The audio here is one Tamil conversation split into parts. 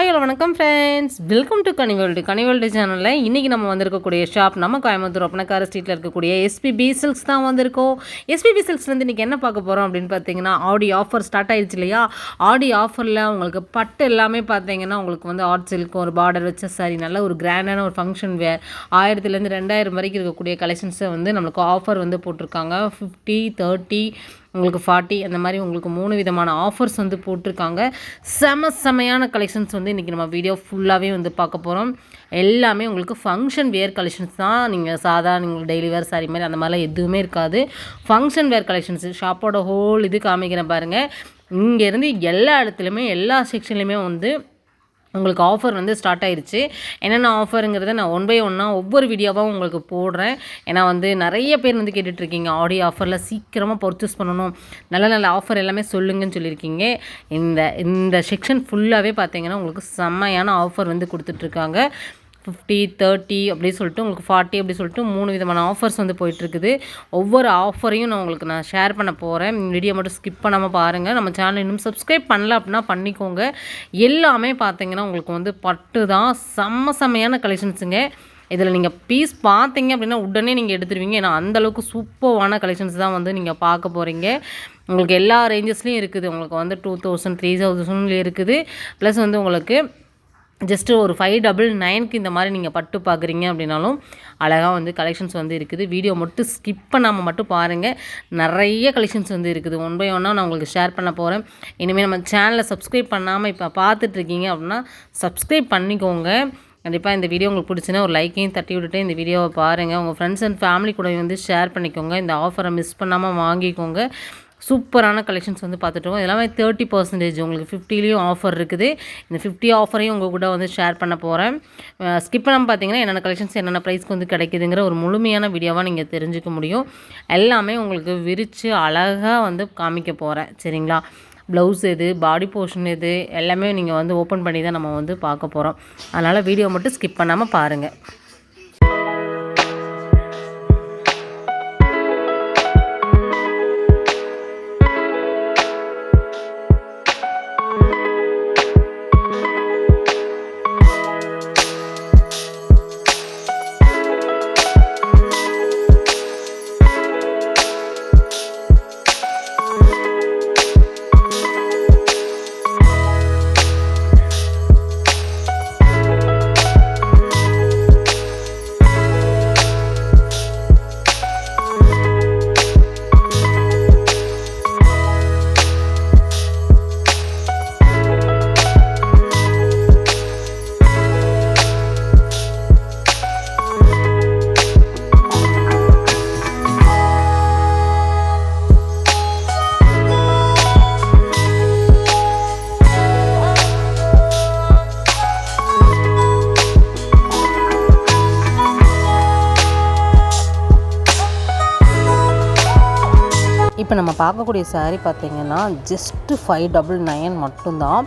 ஹாய் ஹலோ வணக்கம் ஃப்ரெண்ட்ஸ் வெல்கம் டு கனிவேல்டு கனிவேல்டு சேனலில் இன்றைக்கி நம்ம வந்திருக்கக்கூடிய ஷாப் நம்ம கோயம்புத்தூர் ஒப்பனக்கார ஸ்ட்ரீட்டில் இருக்கக்கூடிய எஸ்பிபி சில்க்ஸ் தான் வந்திருக்கோம். எஸ்பிபி சில்க்ஸ்லேருந்து இன்றைக்கி என்ன பார்க்க போகிறோம் அப்படின்னு பார்த்தீங்கன்னா ஆடி ஆஃபர் ஸ்டார்ட் ஆயிடுச்சு இல்லையா? ஆடி ஆஃபரில் உங்களுக்கு பட்டு எல்லாமே பார்த்தீங்கன்னா உங்களுக்கு வந்து ஆர்ட் சில்க் ஒரு பார்டர் வச்ச சாரி நல்ல ஒரு கிராண்டான ஒரு ஃபங்க்ஷன் வேர் ஆயிரத்துலேருந்து ரெண்டாயிரம் வரைக்கும் இருக்கக்கூடிய கலெக்ஷன்ஸை வந்து நம்மளுக்கு ஆஃபர் வந்து போட்டிருக்காங்க. ஃபிஃப்டி தேர்ட்டி உங்களுக்கு ஃபார்ட்டி அந்த மாதிரி உங்களுக்கு மூணு விதமான ஆஃபர்ஸ் வந்து போட்டிருக்காங்க. செம செமையான கலெக்ஷன்ஸ் வந்து இன்றைக்கி நம்ம வீடியோ ஃபுல்லாகவே வந்து பார்க்க போகிறோம் எல்லாமே உங்களுக்கு ஃபங்க்ஷன் வேர் கலெக்ஷன்ஸ் தான். நீங்கள் சாதா நீங்கள் டெய்லி வேர் சாரி மாதிரி அந்த மாதிரிலாம் எதுவுமே இருக்காது. ஃபங்க்ஷன் வேர் கலெக்ஷன்ஸ் ஷாப்போட ஹோல் இது காமிக்கிறேன் பாருங்கள் இங்கேருந்து எல்லா இடத்துலையுமே எல்லா செக்ஷன்லையுமே வந்து உங்களுக்கு ஆஃபர் வந்து ஸ்டார்ட் ஆயிடுச்சு என்னென்ன ஆஃபருங்கிறத நான் ஒன் பை ஒன்னாக ஒவ்வொரு வீடியோவாகவும் உங்களுக்கு போடுறேன். ஏன்னா வந்து நிறைய பேர் வந்து கேட்டுட்ருக்கீங்க ஆடி ஆஃபரில் சீக்கிரமாக பர்ச்சேஸ் பண்ணணும். நல்ல நல்ல ஆஃபர் எல்லாமே சொல்லுங்கன்னு சொல்லியிருக்கீங்க. இந்த இந்த செக்ஷன் ஃபுல்லாகவே பார்த்தீங்கன்னா உங்களுக்கு செம்மையான ஆஃபர் வந்து கொடுத்துட்ருக்காங்க. ஃபிஃப்டி தேர்ட்டி அப்படி சொல்லிட்டு உங்களுக்கு ஃபார்ட்டி அப்படி சொல்லிட்டு மூணு விதமான ஆஃபர்ஸ் வந்து போயிட்டுருக்குது. ஒவ்வொரு ஆஃபரையும் நான் உங்களுக்கு நான் ஷேர் பண்ண போகிறேன் வீடியோ மட்டும் ஸ்கிப் பண்ணாமல் பாருங்கள் நம்ம சேனல் இன்னும் சப்ஸ்கிரைப் பண்ணல அப்படின்னா பண்ணிக்கோங்க. எல்லாமே பார்த்தீங்கன்னா உங்களுக்கு வந்து பட்டு தான். செம்ம செம்மையான கலெக்ஷன்ஸுங்க இதில் நீங்கள் பீஸ் பார்த்தீங்க அப்படின்னா உடனே நீங்கள் எடுத்துருவீங்க. ஏன்னா அந்தளவுக்கு சூப்பர்வான கலெக்ஷன்ஸ் தான் வந்து நீங்கள் பார்க்க போகிறீங்க உங்களுக்கு எல்லா ரேஞ்சஸ்லேயும் இருக்குது. உங்களுக்கு வந்து டூ தௌசண்ட் த்ரீ தௌசண்ட்லேயும் இருக்குது. ப்ளஸ் வந்து உங்களுக்கு ஜஸ்ட்டு ஒரு ஃபைவ் டபுள் நைனுக்கு இந்த மாதிரி நீங்கள் பட்டு பார்க்குறீங்க அப்படின்னாலும் அழகாக வந்து கலெக்ஷன்ஸ் வந்து இருக்குது. வீடியோ மட்டும் ஸ்கிப் பண்ணாமல் மட்டும் பாருங்கள் நிறைய கலெக்ஷன்ஸ் வந்து இருக்குது. ஒன் பை ஒன்னாக நான் உங்களுக்கு ஷேர் பண்ண போகிறேன் இனிமேல் நம்ம சேனலை சப்ஸ்கிரைப் பண்ணாமல் இப்போ பார்த்துட்ருக்கீங்க அப்படின்னா சப்ஸ்கிரைப் பண்ணிக்கோங்க. கண்டிப்பாக இந்த வீடியோ உங்களுக்கு பிடிச்சுன்னா ஒரு லைக்கையும் தட்டி விட்டுட்டு இந்த வீடியோவை பாருங்கள் உங்கள் ஃப்ரெண்ட்ஸ் அண்ட் ஃபேமிலி கூட வந்து ஷேர் பண்ணிக்கோங்க. இந்த ஆஃபரை மிஸ் பண்ணாமல் வாங்கிக்கோங்க. சூப்பரான கலெக்ஷன்ஸ் வந்து பார்த்துட்ருக்கோம். எல்லாமே தேர்ட்டி பர்சன்டேஜ் உங்களுக்கு ஃபிஃப்டிலையும் ஆஃபர் இருக்குது. இந்த ஃபிஃப்டி ஆஃபரையும் உங்கள் கூட வந்து ஷேர் பண்ண போகிறேன் ஸ்கிப் பண்ணாமல் பார்த்தீங்கன்னா என்னென்ன கலெக்ஷன்ஸ் என்னென்ன ப்ரைஸ்க்கு வந்து கிடைக்குதுங்கிற ஒரு முழுமையான வீடியோவாக நீங்கள் தெரிஞ்சுக்க முடியும். எல்லாமே உங்களுக்கு விரித்து அழகாக வந்து காமிக்க போகிறேன் சரிங்களா? ப்ளவுஸ் எது பாடி போர்ஷன் எது எல்லாமே நீங்கள் வந்து ஓப்பன் பண்ணி தான் நம்ம வந்து பார்க்க போகிறோம் அதனால் வீடியோ மட்டும் ஸ்கிப் பண்ணாமல் பாருங்கள் இப்போ நம்ம பார்க்கக்கூடிய சாரீ பார்த்திங்கன்னா ஜஸ்ட்டு ஃபைவ் டபுள் நைன் மட்டும்தான்.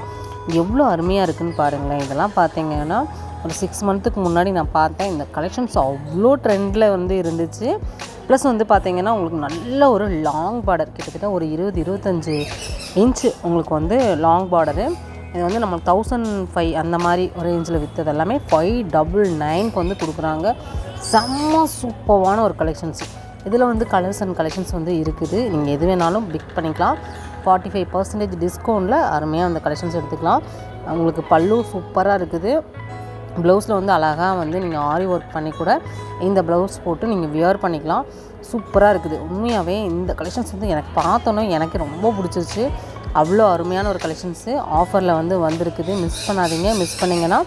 எவ்வளோ அருமையாக இருக்குதுன்னு பாருங்களேன். இதெல்லாம் பார்த்தீங்கன்னா ஒரு சிக்ஸ் மந்த்துக்கு முன்னாடி நான் பார்த்தேன். இந்த கலெக்ஷன்ஸ் அவ்வளோ ட்ரெண்டில் வந்து இருந்துச்சு. ப்ளஸ் வந்து பார்த்திங்கன்னா உங்களுக்கு நல்ல ஒரு லாங் பார்டர் கிட்டத்தட்ட ஒரு இருபது இருபத்தஞ்சி இன்ச்சு உங்களுக்கு வந்து லாங் பார்டரு இது வந்து நம்ம தௌசண்ட் ஃபைவ் அந்த மாதிரி ரேஞ்சில் விற்றது எல்லாமே ஃபைவ் டபுள் நைனுக்கு வந்து கொடுக்குறாங்க. செம்ம சூப்பரான ஒரு கலெக்ஷன்ஸ் இதில் வந்து கலர்ஸ் அண்ட் கலெக்ஷன்ஸ் வந்து இருக்குது. நீங்கள் எது வேணாலும் பிக் பண்ணிக்கலாம். ஃபார்ட்டி ஃபைவ் பர்சன்டேஜ் டிஸ்கவுண்ட்டில் அருமையாக அந்த கலெக்ஷன்ஸ் எடுத்துக்கலாம். உங்களுக்கு பல்லு சூப்பராக இருக்குது. ப்ளவுஸில் வந்து அழகாக வந்து நீங்கள் ஆரி ஒர்க் பண்ணி கூட இந்த ப்ளவுஸ் போட்டு நீங்கள் வியர் பண்ணிக்கலாம். சூப்பராக இருக்குது. உண்மையாகவே இந்த கலெக்ஷன்ஸ் வந்து எனக்கு பார்த்தோன்னே எனக்கு ரொம்ப பிடிச்சிருச்சு. அவ்வளோ அருமையான ஒரு கலெக்ஷன்ஸு ஆஃபரில் வந்து வந்திருக்குது. மிஸ் பண்ணாதீங்க. மிஸ் பண்ணிங்கன்னா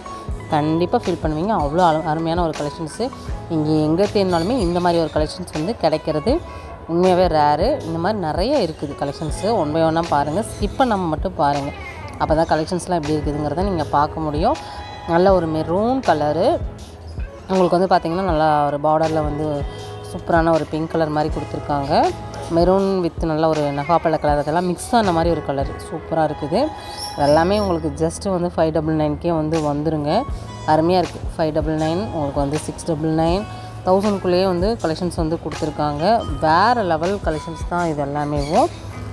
கண்டிப்பாக ஃபீல் பண்ணுவீங்க. அவ்வளோ அருமையான ஒரு கலெக்ஷன்ஸு இங்கே எங்கே தேடினாலுமே இந்த மாதிரி ஒரு கலெக்ஷன்ஸ் வந்து கிடைக்கிறது உண்மையாகவே ரேரு இந்த மாதிரி நிறைய இருக்குது கலெக்ஷன்ஸு ஒன் பை ஒன்னாக பாருங்கள் ஸ்கிப் பண்ணாமல் மட்டும் பாருங்கள் அப்போ தான் கலெக்ஷன்ஸ்லாம் எப்படி இருக்குதுங்கிறத நீங்கள் பார்க்க முடியும். நல்ல ஒரு மெரூன் கலரு உங்களுக்கு வந்து பார்த்திங்கன்னா நல்லா ஒரு பார்டரில் வந்து சூப்பரான ஒரு பிங்க் கலர் மாதிரி கொடுத்துருக்காங்க. மெரூன் வித் நல்ல ஒரு நகாப்பழ கலர் அதெல்லாம் மிக்ஸ் ஆன மாதிரி ஒரு கலர் சூப்பராக இருக்குது. எல்லாமே உங்களுக்கு ஜஸ்ட்டு வந்து ஃபைவ் டபுள் நைன்க்கே வந்து வந்துருங்க. அருமையாக இருக்குது ஃபைவ் டபுள் நைன் உங்களுக்கு வந்து சிக்ஸ் டபுள் நைன் தௌசண்ட்குள்ளேயே வந்து கலெக்ஷன்ஸ் வந்து கொடுத்துருக்காங்க. வேறு லெவல் கலெக்ஷன்ஸ் தான் இது எல்லாமேவும்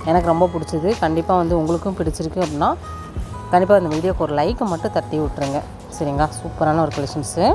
எனக்கு ரொம்ப பிடிச்சது. கண்டிப்பாக வந்து உங்களுக்கும் பிடிச்சிருக்கு அப்படின்னா கண்டிப்பாக இந்த வீடியோக்கு ஒரு லைக்கை மட்டும் தட்டி விட்ருங்க சரிங்களா? சூப்பரான ஒரு கலெக்ஷன்ஸு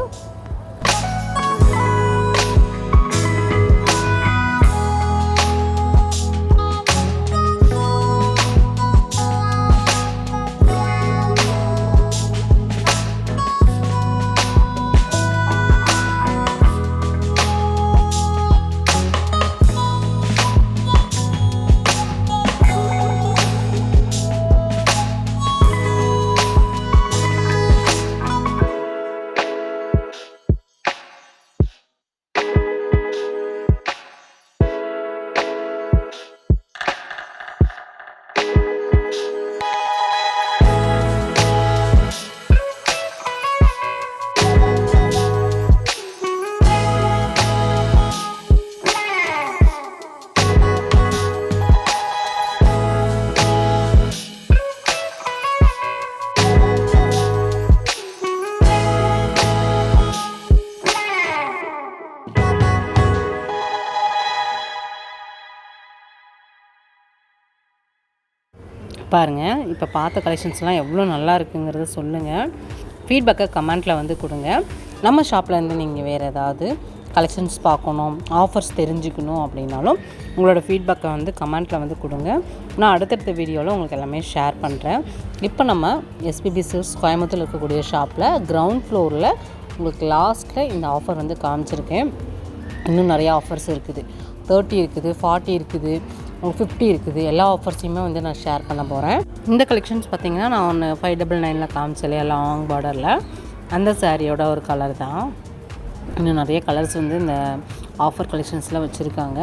பாருங்கள் இப்போ பார்த்த கலெக்ஷன்ஸ்லாம் எவ்வளோ நல்லா இருக்குங்கிறத சொல்லுங்கள் ஃபீட்பேக்கை கமெண்ட்டில் வந்து கொடுங்க. நம்ம ஷாப்பில் இருந்து நீங்கள் வேறு ஏதாவது கலெக்ஷன்ஸ் பார்க்கணும் ஆஃபர்ஸ் தெரிஞ்சுக்கணும் அப்படின்னாலும் உங்களோட ஃபீட்பேக்கை வந்து கமெண்ட்டில் வந்து கொடுங்க. நான் அடுத்தடுத்த வீடியோவில் உங்களுக்கு எல்லாமே ஷேர் பண்ணுறேன் இப்போ நம்ம எஸ்பிபி சில்ஸ் கோயம்புத்தூர் இருக்கக்கூடிய ஷாப்பில் கிரவுண்ட் ஃப்ளோரில் உங்களுக்கு லாஸ்ட்டில் இந்த ஆஃபர் வந்து காமிச்சிருக்கேன். இன்னும் நிறையா ஆஃபர்ஸ் இருக்குது. தேர்ட்டி இருக்குது ஃபார்ட்டி இருக்குது. ஃபிஃப்டி இருக்குது. எல்லா ஆஃபர்ஸையுமே வந்து நான் ஷேர் பண்ண போகிறேன் இந்த கலெக்ஷன்ஸ் பார்த்தீங்கன்னா நான் ஒன்று ஃபைவ் டபுள் நைனில் காமிச்சலையா லாங் பார்டரில் அந்த சாரியோட ஒரு கலர் தான். இன்னும் நிறைய கலர்ஸ் வந்து இந்த ஆஃபர் கலெக்ஷன்ஸில் வச்சுருக்காங்க.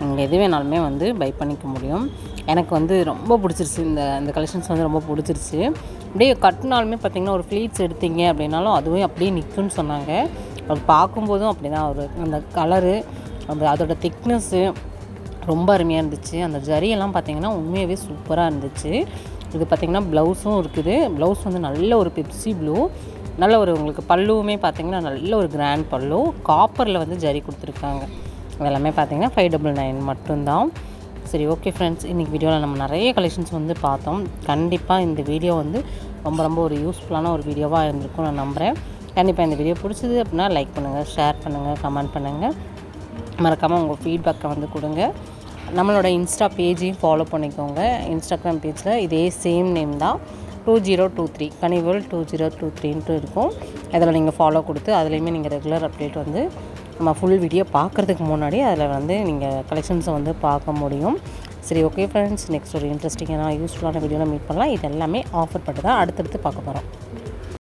நீங்கள் எது வேணாலுமே வந்து பை பண்ணிக்க முடியும். எனக்கு வந்து ரொம்ப பிடிச்சிருச்சு இந்த இந்த கலெக்ஷன்ஸ் வந்து ரொம்ப பிடிச்சிருச்சு. அப்படியே கட்டினாலுமே பார்த்திங்கன்னா ஒரு ஃப்ளீட்ஸ் எடுத்தீங்க அப்படின்னாலும் அதுவே அப்படியே நிற்கும்னு சொன்னாங்க. அது பார்க்கும்போதும் அப்படி தான் ஒரு அந்த கலரு அந்த அதோட திக்னஸ்ஸு ரொம்ப அருமையாக இருந்துச்சு. அந்த ஜரியெல்லாம் பார்த்திங்கன்னா உண்மையாகவே சூப்பராக இருந்துச்சு. இது பார்த்திங்கன்னா ப்ளவுஸும் இருக்குது. ப்ளவுஸ் வந்து நல்ல ஒரு பெப்சி ப்ளூ நல்ல ஒரு உங்களுக்கு பல்லுவுமே பார்த்திங்கன்னா நல்ல ஒரு கிராண்ட் பல்லு. காப்பரில் வந்து ஜரி கொடுத்துருக்காங்க. இதெல்லாமே பார்த்திங்கன்னா ஃபைவ் டபுள் நைன் மட்டும்தான். சரி ஓகே ஃப்ரெண்ட்ஸ் இன்றைக்கி வீடியோவில் நம்ம நிறைய கலெக்ஷன்ஸ் வந்து பார்த்தோம். கண்டிப்பாக இந்த வீடியோ வந்து ரொம்ப ரொம்ப ஒரு யூஸ்ஃபுல்லான ஒரு வீடியோவாக இருந்திருக்கும் நான் நம்புகிறேன் கண்டிப்பாக இந்த வீடியோ பிடிச்சது அப்படின்னா லைக் பண்ணுங்கள் ஷேர் பண்ணுங்கள் கமெண்ட் பண்ணுங்கள் மறக்காமல் உங்கள் ஃபீட்பேக்கை வந்து கொடுங்க. நம்மளோட இன்ஸ்டா பேஜையும் ஃபாலோ பண்ணிக்கோங்க. இன்ஸ்டாகிராம் பேஜில் இதே சேம் நேம் தான். Two zero two three கனிவல் two zero two த்ரீன்ட்டு இருக்கும். அதில் நீங்கள் ஃபாலோ கொடுத்து அதுலேயுமே நீங்கள் ரெகுலர் அப்டேட் வந்து நம்ம ஃபுல் வீடியோ பார்க்குறதுக்கு முன்னாடி அதில் வந்து நீங்கள் கலெக்ஷன்ஸை வந்து பார்க்க முடியும். சரி ஓகே ஃப்ரெண்ட்ஸ் நெக்ஸ்ட் ஒரு இன்ட்ரெஸ்டிங்கான யூஸ்ஃபுல்லான வீடியோவில் மீட் பண்ணலாம். இது எல்லாமே ஆஃபர் பட்டு தான் அடுத்தடுத்து பார்க்க போகிறோம்